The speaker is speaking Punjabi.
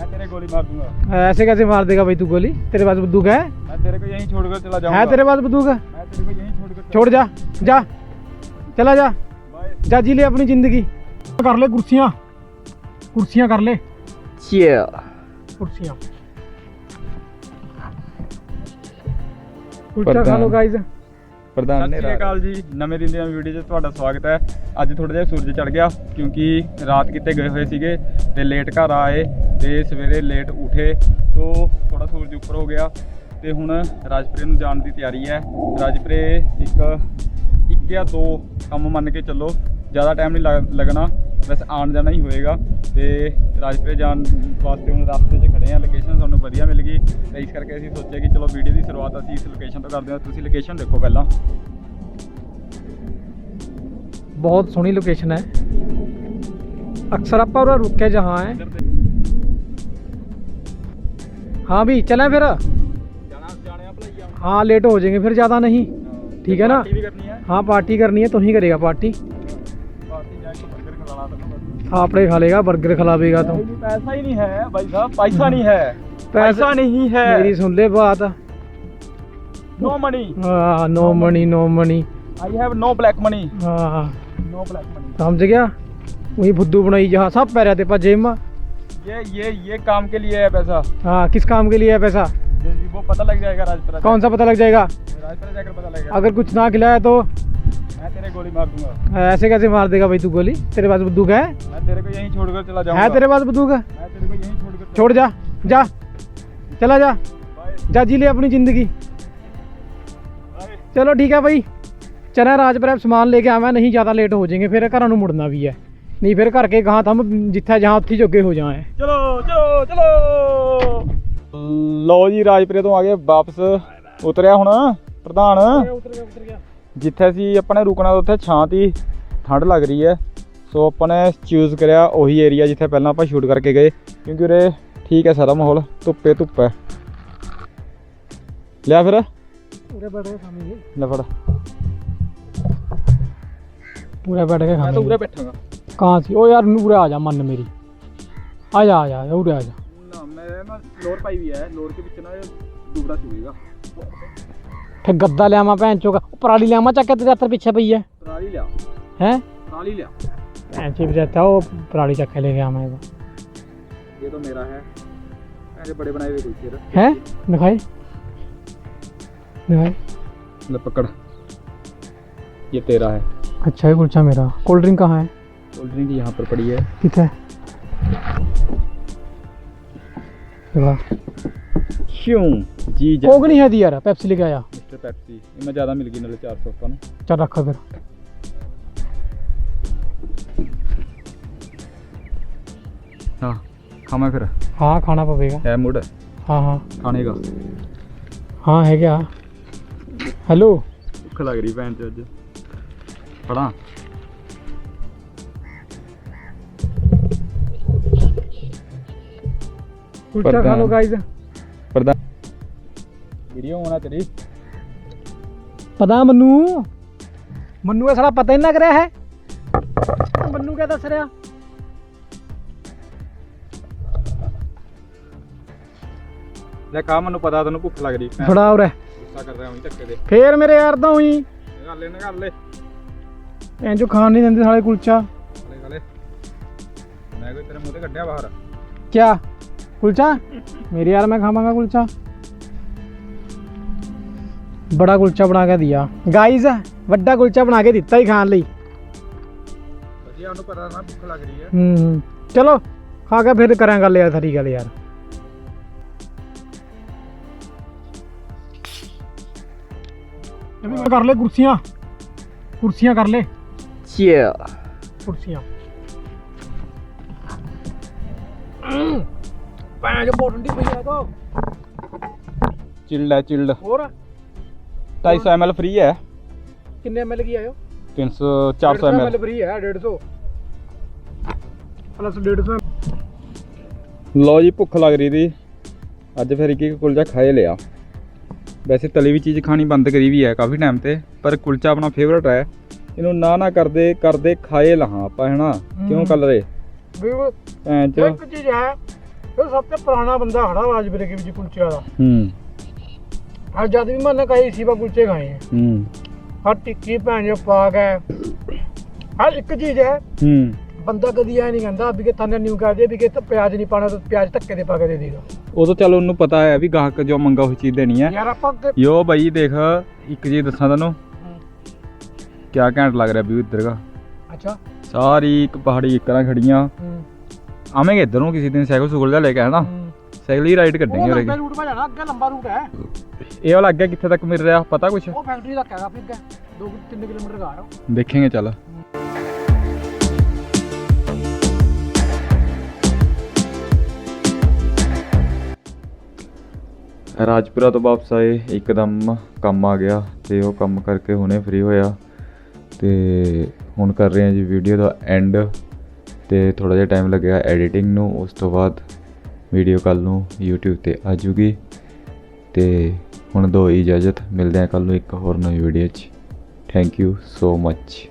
मैं तेरे गोली मार दूँगा। ऐसे कैसे मार देगा भाई तू गोली? तेरे पास बंदूक है? मैं तेरे को यहीं छोड़कर चला जाऊँगा। है तेरे पास बंदूक? मैं तेरे को यहीं छोड़कर छोड़ जा जा। चला जा। जा जी ले अपनी ज़िंदगी। कर ले कुर्सियाँ। कुर्सियाँ कर ले। कुर्सियाँ। कुल्चा खा लो गाइस ਪ੍ਰਧਾਨ ਨੇ ਸਤਿ ਸ਼੍ਰੀ ਅਕਾਲ ਜੀ ਨਵੇਂ ਦਿਨ ਦੀਆਂ ਵੀਡੀਓ 'ਚ ਤੁਹਾਡਾ ਸਵਾਗਤ ਹੈ। ਅੱਜ ਥੋੜਾ ਜਿਹਾ ਸੂਰਜ ਚੜ ਗਿਆ ਕਿਉਂਕਿ ਰਾਤ ਕਿਤੇ ਗਏ ਹੋਏ ਸੀਗੇ ਤੇ ਲੇਟ ਘਰ ਆਏ ਤੇ ਸਵੇਰੇ ਲੇਟ ਉਠੇ ਤੋਂ ਥੋੜਾ ਸੂਰਜ ਉੱਪਰ ਹੋ ਗਿਆ ਤੇ ਹੁਣ ਰਾਜਪੁਰੇ ਨੂੰ ਜਾਣ ਦੀ ਤਿਆਰੀ ਹੈ। ਰਾਜਪੁਰੇ ਇੱਕ ਇੱਕ ਜਾਂ ਦੋ ਕੰਮ ਮੰਨ ਕੇ ਚੱਲੋ ਜ਼ਿਆਦਾ ਟਾਈਮ ਨਹੀਂ ਲੱਗ- ਲੱਗਣਾ ਬਸ ਆਉਣ ਜਾਣਾ ਹੀ ਹੋਏਗਾ ਤੇ ਰਾਜਪੁਰੇ ਜਾਣ ਵਾਸਤੇ ਹੁਣ ਰਸਤੇ 'ਚ ਖੜੇ ਆ ਲੋਕੇਸ਼ਨ ਸਾਨੂੰ ਵਧੀਆ ਮਿਲ ਗਈ। ਤੇ ਇਸ ਕਰਕੇ ਅਸੀਂ ਸੋਚਿਆ ਕਿ ਚਲੋ ਵੀਡੀਓ ਦੀ ਸ਼ੁਰੂਆਤ ਅਸੀਂ ਇਸ ਲੋਕੇਸ਼ਨ ਤੋਂ ਕਰਦੇ ਹਾਂ। ਤੁਸੀਂ ਲੋਕੇਸ਼ਨ ਦੇਖੋ ਪਹਿਲਾਂ। ਬਹੁਤ ਸੋਹਣੀ ਲੋਕੇਸ਼ਨ ਹੈ। ਅਕਸਰ ਆਪਾਂ ਉਹ ਰੁਕ ਕੇ ਜਹਾਂ ਹੈ। ਹਾਂ ਵੀ ਚਲਾਂ ਫਿਰ? ਹਾਂ ਲੇਟ ਹੋ ਜਾਏਗੇ ਫਿਰ ਜ਼ਿਆਦਾ ਨਹੀਂ। ਠੀਕ ਹੈ ਨਾ? ਹਾਂ। ਪਾਰਟੀ ਕਰਨੀ ਹੈ ਤੁਸੀਂ ਕਰੇਗਾ ਪਾਰਟੀ। ਥਾਪੜੇ ਖਾ ਲੇਗਾ 버ਗਰ ਖਿਲਾਵੇਗਾ ਤੂੰ ਪੈਸਾ ਹੀ ਨਹੀਂ ਹੈ ਭਾਈ ਸਾਹਿਬ ਪੈਸਾ ਨਹੀਂ ਹੈ ਪੈਸਾ ਨਹੀਂ ਹੈ ਮੇਰੀ ਸੁਣ ਲੈ ਬਾਤ ਨੋ ਮਨੀ ਹਾਂ no money no money I have no black money ਹਾਂ ਨੋ ਬਲੈਕ ਮਨੀ ਸਮਝ ਗਿਆ वही भुद्दू बनाई जहाँ सब पैर रहते पास जेब ये ये ये काम के लिए है पैसा हाँ किस काम के लिए है पैसा वो पता लग जाएगा राजपरा कौन सा पता लग जाएगा राजपरा जाकर पता लगेगा अगर कुछ ना खिलाया तो मैं तेरे गोली मार दूंगा ऐसे कैसे मार देगा भाई तू गोली तेरे पास बंदूक है मैं तेरे को यहीं छोड़कर चला जाऊंगा है तेरे पास बंदूक मैं तेरे को यहीं छोड़कर छोड़ जा जा चला जा बाय जा जी ले अपनी जिंदगी बाय चलो ठीक है भाई चले राजपुर समान लेके आवा नहीं ज़्यादा लेट हो जाएंगे फिर घर ਨੂੰ ਮੁੜਨਾ ਵੀ ਹੈ ਨਹੀਂ ਫਿਰ ਘਰ ਕੇ ਗਾਂ ਥਮ ਜਿੱਥੇ ਜਹਾਂ ਉੱਥੇ ਜੋਗੇ ਹੋ ਜਾਏ ਚਲੋ ਚਲੋ ਚਲੋ ਲਓ ਜੀ ਰਾਜਪੁਰੇ ਤੋਂ ਆ ਗਏ ਵਾਪਸ ਉਤਰਿਆ ਹੁਣ ਪ੍ਰਧਾਨ ਉਤਰ ਗਿਆ ਉਤਰ ਗਿਆ ਜਿੱਥੇ ਅਸੀਂ ਆਪਣੇ ਰੁਕਣਾ ਉੱਥੇ ਛਾਂ ਤੀ ਠੰਡ ਲੱਗ ਰਹੀ ਹੈ। ਸੋ ਆਪਾਂ ਨੇ ਚੂਜ਼ ਕਰਿਆ ਉਹੀ ਏਰੀਆ ਜਿੱਥੇ ਪਹਿਲਾਂ ਆਪਾਂ ਸ਼ੂਟ ਕਰਕੇ ਗਏ। ਕਿਉਂਕਿ ਉਰੇ ਠੀਕ ਹੈ ਸਾਰਾ ਮਾਹੌਲ ਧੁੱਪੇ ਧੁੱਪ ਹੈ। ਲਿਆ ਫਿਰ। ਉਰੇ ਬੈਠ ਕੇ ਖਾਵਾਂਗੇ ਲੈ ਫੜ। ਪੂਰਾ ਬੈਠ ਕੇ ਖਾਵਾਂਗੇ ਬੈਠਾਂਗਾ। ਕਹਾਂ ਸੀ। ਉਹ ਯਾਰ ਨੂੰ ਉਰੇ ਆ ਜਾ ਮੰਨ ਮੇਰੀ। ਆ ਜਾ ਆ ਜਾ ਉਰੇ ਆ ਜਾ। ਨਾ ਮੈਂ ਨਾ ਲੋਰ ਪਾਈ ਵੀ ਹੈ। ਲੋਰ ਦੇ ਵਿੱਚ ਨਾ ਦੁਬੜਾ ਚੁਗੇਗਾ। ਫਿਰ ਗੱਦਾ ਲਿਆਵਾਂ ਭੈਣ ਚੋਗਾ ਪਰਾਲੀ ਲਿਆਵਾਂ ਚੱਕ ਕੇ ਤੇਰੇ ਹੱਥ ਪਿੱਛੇ ਪਈ ਹੈ ਪਰਾਲੀ ਲਿਆ ਹੈ ਪਰਾਲੀ ਲਿਆ ਭੈਣ ਚੀ ਬਜਾਤਾ ਉਹ ਪਰਾਲੀ ਚੱਕ ਕੇ ਲੈ ਕੇ ਆਵਾਂ ਇਹ ਤਾਂ ਮੇਰਾ ਹੈ ऐसे बड़े बनाए हुए कुछ है दिखाई दिखाई ले पकड़ ये तेरा है अच्छा है कुलचा मेरा कोल्ड ड्रिंक कहाँ है कोल्ड ड्रिंक यहाँ पर पड़ी है कितने देखा क्यों जी जा कोक नहीं है दी यार पेप्सी लेके आया मिस्टर पेप्सी इनमें ज़्यादा मिल गई नाले चार सौ अपन चल रखा फिर हाँ खामा फिर हाँ खाना पवेगा है मूड हाँ हाँ खाने का हाँ है क्या हेलो भुख लग रही भैन चो पढ़ा ਉਲਟਾ ਖਾ ਲਓ ਪਤਾ ਮੰਨੂ। ਮੰਨੂ ਇਹ ਸਾਲਾ ਪਤਾ ਹੀ ਨਾ ਕਰਿਆ ਹੈ। ਮੰਨੂ ਕਿਆ ਦੱਸ ਲੈ ਕਾ ਮੈਨੂੰ ਪਤਾ ਤੈਨੂੰ ਭੁੱਖ ਲੱਗਦੀ। ਮੈਂ ਥੋੜਾ ਉਰੇ। ਫੇਰ ਮੇਰੇ ਯਾਰ ਤਾਂ ਹੋਈ ਗੱਲ ਇਹਨੇ ਗੱਲ ਲੈ ਇੰਜੋ ਖਾਣ ਨਹੀਂ ਦਿੰਦੇ ਸਾਲੇ ਕੁਲਚਾ। ਮੈਂ ਕੋਈ ਤੇਰੇ ਮੂੰਹ ਤੇ ਕੱਢਿਆ ਬਾਹਰ। ਕਿਆ? ਕੁਲਚਾ ਮੇਰੇ ਯਾਰ ਮੈਂ ਖਾਵਾਂਗਾ ਕੁਲਚਾ ਬੜਾ ਕੁਲਚਾ ਬਣਾ ਕੇ ਦਿਆ ਗਾਇਜ਼ ਵੱਡਾ ਕੁਲਚਾ ਬਣਾ ਕੇ ਦਿੱਤਾ ਹੀ ਖਾਣ ਲਈ ਵਧੀਆ ਉਹਨੂੰ ਪਤਾ ਨਾ ਭੁੱਖ ਲੱਗ ਰਹੀ ਹੈ। ਹੂੰ ਚਲੋ ਖਾ ਕੇ ਫਿਰ ਕਰਾਂ ਗੱਲ ਯਾਰ ਸਾਰੀ ਗੱਲ ਯਾਰ। ਇਹ ਕਰ ਲੈ ਕੁਰਸੀਆਂ। ਕੁਰਸੀਆਂ ਕਰ ਲੈ। ਚੀਅਰ ਕੁਰਸੀਆਂ। ਪਾਣੀ ਜੋ ਬੋਟੰਡੀ ਪਈ ਆ ਤੋ ਚਿਲਡ ਹੈ ਚਿਲਡ। ਹੋਰ? 250 ml ਫ੍ਰੀ ਹੈ। ਕਿੰਨੇ ਐਮਐਲ ਕੀ ਆਇਓ 300 400 ml ਫ੍ਰੀ ਹੈ 150 ਪਲੱਸ 150 ਲਓ ਜੀ ਭੁੱਖ ਲੱਗ ਰਹੀ ਸੀ। ਅੱਜ ਫਿਰ ਇੱਕ ਇੱਕ ਕੁਲਚਾ ਖਾਏ ਲਿਆ। ਵੈਸੇ ਤਲੀ ਵੀ ਚੀਜ਼ ਖਾਣੀ ਬੰਦ ਕਰੀ ਵੀ ਹੈ ਕਾਫੀ ਟਾਈਮ ਤੇ ਪਰ ਕੁਲਚਾ ਆਪਣਾ ਫੇਵਰਟ ਹੈ। ਇਹਨੂੰ ਨਾ ਨਾ ਕਰਦੇ ਕਰਦੇ ਖਾਏ ਲਹਾਂ ਆਪਾਂ ਹੈਨਾ? ਕਿਉਂ। ਕਲਰੇ? ਵੀ ਉਹ ਐਂ ਚ। ਇੱਕ ਚੀਜ਼ ਹੈ ਇਹ ਸਭ ਤੋਂ ਪੁਰਾਣਾ ਬੰਦਾ ਖੜਾ ਰਾਜਵੀਰੇ ਕੇ ਵਿੱਚ ਕੁਲਚੇ ਵਾਲਾ ਹੂੰ। ਆ ਜਦ ਵੀ ਮੈਨੇ ਕਹੀ ਸੀ ਬਾ ਕੁਲਚੇ ਖਾਏ ਹੈ ਹੂੰ। ਹਰ ਟਿੱਕੀ ਭੈਣ ਜੋ ਪਾਕ ਹੈ ਹਰ ਇੱਕ ਚੀਜ਼ ਹੈ। ਹੂੰ। ਬੰਦਾ ਕਦੀ ਐ ਨਹੀਂ ਕਹਿੰਦਾ ਵੀ ਕਿ ਤਨੇ ਨਿਊ ਕਰਦੇ ਵੀ ਕਿ ਤਾਂ ਪਿਆਜ਼ ਨਹੀਂ ਪਾਣਾ ਤਾਂ ਪਿਆਜ਼ ਧੱਕੇ ਦੇ ਪਾ ਕੇ ਦੇ ਦੇਗਾ ਉਦੋਂ ਚੱਲ ਉਹਨੂੰ ਪਤਾ ਹੈ ਵੀ ਗਾਹਕ ਜੋ ਮੰਗਾ ਉਹ ਚੀਜ਼ ਦੇਣੀ ਹੈ। ਯਾਰ ਆਪਾਂ ਅੱਗੇ- ਯੋ ਬਾਈ ਦੇਖ ਇੱਕ ਚੀਜ਼ ਦੱਸਾਂ ਤੈਨੂੰ। ਕਿਆ ਘੈਂਟ ਲੱਗ ਰਿਹਾ ਵੀ ਇੱਧਰ ਦਾ ਅੱਛਾ। ਸਾਰੀ ਇੱਕ ਪਹਾੜੀ ਇੱਕਰਾਂ ਖੜੀਆਂ। ਆਵੇਂਗੇ ਇੱਧਰ ਨੂੰ ਕਿਸੇ ਦਿਨ ਸਾਈਕਲ ਸੁਗਲ ਦਾ ਲੈ ਕੇ ਆਣਾ ਹੂੰ। ਸਾਈਕਲ ਹੀ ਰਾਈਡ ਉਹ ਲੰਬੇ ਉਰੇ ਰੂਟ 'ਤੇ ਜਾਣਾ ਅੱਗੇ ਲੰਬਾ ਰੂਟ ਹੈ। ਇਹ ਵਾਲਾ ਅੱਗੇ ਕਿੱਥੇ ਤੱਕ ਮਿਲ ਰਿਹਾ ਪਤਾ ਕੁਛ? ਉਹ ਫੈਕਟਰੀ ਤੱਕ ਹੈਗਾ ਫਿਰ 2 3 ਕਿਲੋਮੀਟਰ ਦਾ ਆ ਦੇਖेंगे ਚੱਲ। ਰਾਜਪੁਰਾ ਤੋਂ ਵਾਪਸ ਆਏ ਇੱਕਦਮ ਕੰਮ ਆ ਗਿਆ ਤੇ ਉਹ ਕੰਮ ਕਰਕੇ ਹੁਣੇ ਫ੍ਰੀ ਹੋਇਆ ਤੇ ਹੁਣ ਕਰ ਰਹੇ ਹਾਂ ਜੀ ਵੀਡੀਓ ਦਾ ਐਂਡ ਤੇ ਥੋੜਾ ਜਿਹਾ ਟਾਈਮ ਲੱਗਿਆ ਐਡੀਟਿੰਗ ਨੂੰ, ਉਸ ਤੋਂ ਬਾਅਦ ਵੀਡੀਓ ਕੱਲ ਨੂੰ YouTube ਤੇ ਆ ਜੂਗੀ। ਤੇ ਹੁਣ ਦੋ ਇਜਾਜ਼ਤ, ਮਿਲਦੇ ਹਾਂ ਕੱਲ ਨੂੰ ਇੱਕ ਹੋਰ ਨਵੀਂ ਵੀਡੀਓ 'ਚ। Thank you so much